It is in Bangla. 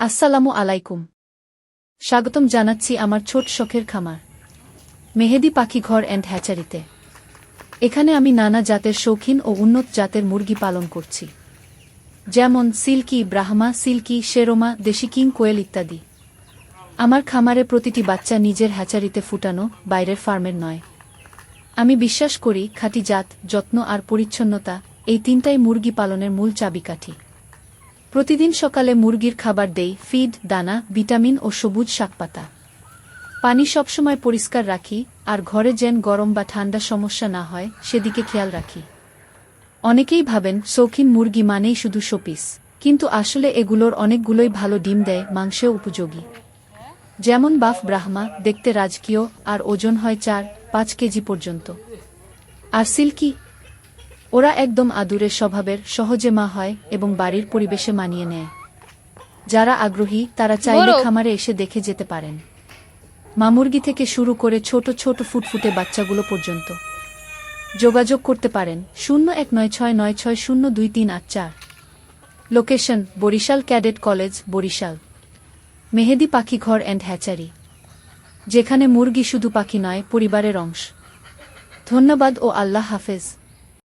আসসালামু আলাইকুম। স্বাগতম জানাচ্ছি আমার ছোট শখের খামার, মেহেদি পাখি ঘর অ্যান্ড হ্যাচারিতে। এখানে আমি নানা জাতের শৌখিন ও উন্নত জাতের মুরগি পালন করছি। যেমন সিল্কি ব্রাহ্মা, সিল্কি শেরোমা, দেশি কিং কোয়েল ইত্যাদি। আমার খামারে প্রতিটি বাচ্চা নিজের হ্যাচারিতে ফুটানো, বাইরের ফার্মের নয়। আমি বিশ্বাস করি খাঁটি জাত, যত্ন আর পরিচ্ছন্নতা এই তিনটাই মুরগি পালনের মূল চাবিকাঠি। প্রতিদিন সকালে মুরগির খাবার দেই, ফিড, দানা, ভিটামিন ও সবুজ শাকপাতা। পানি সবসময় পরিষ্কার রাখি, আর ঘরে যেন গরম বা ঠান্ডা সমস্যা না হয়, সেদিকে খেয়াল রাখি। অনেকেই ভাবেন শৌখিন মুরগি মানেই শুধু শোপিস, কিন্তু আসলে এগুলোর অনেকগুলোই ভালো ডিম দেয়, মাংসেও উপযোগী। যেমন বাফ ব্রাহ্মা, দেখতে রাজকীয়, আর ওজন হয় চার, পাঁচ কেজি পর্যন্ত। আর সিল্কি ওরা একদম আদুরের স্বভাবের সহজে মা হয় এবং বাড়ির পরিবেশে মানিয়ে নেয়। যারা আগ্রহী তারা চাইলে খামারে এসে দেখে যেতে পারেন। মা মুরগি থেকে শুরু করে ছোট ছোট ফুটফুটে বাচ্চাগুলো পর্যন্ত। যোগাযোগ করতে পারেন শূন্য এক নয় ছয় নয় ছয় শূন্য দুই তিন আট চার। Location Barishal cadet college Barishal. মেহেদি পাখি ঘর অ্যান্ড হ্যাচারি। যেখানে মুরগি শুধু পাখি নয় পরিবারের অংশ। ধন্যবাদ ও আল্লাহ হাফেজ।